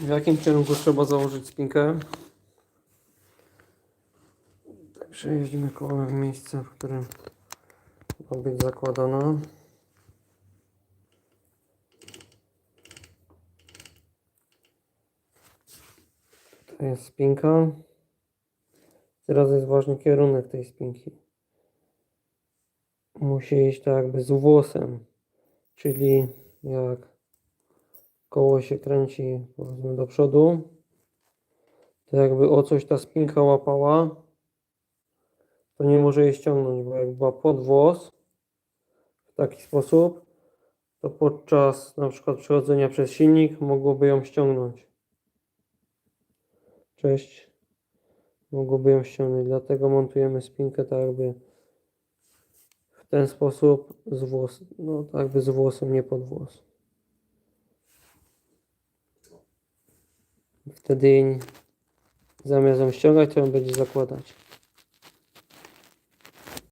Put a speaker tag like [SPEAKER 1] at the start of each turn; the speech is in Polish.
[SPEAKER 1] W jakim kierunku trzeba założyć spinkę? Także jeździmy kołem w miejsce, w którym ma być zakładana. To jest spinka. Teraz jest ważny kierunek tej spinki. Musi iść tak jakby z włosem, czyli jak koło się kręci powiedzmy do przodu, to jakby o coś ta spinka łapała, to nie może jej ściągnąć, bo jak była pod włos w taki sposób, to podczas na przykład przechodzenia przez silnik mogłoby ją ściągnąć. Cześć. Mogłoby ją ściągnąć, dlatego montujemy spinkę tak jakby w ten sposób z włos, no tak jakby z włosem, nie pod włos. Wtedy zamiast ją ściągać, to ją będzie zakładać.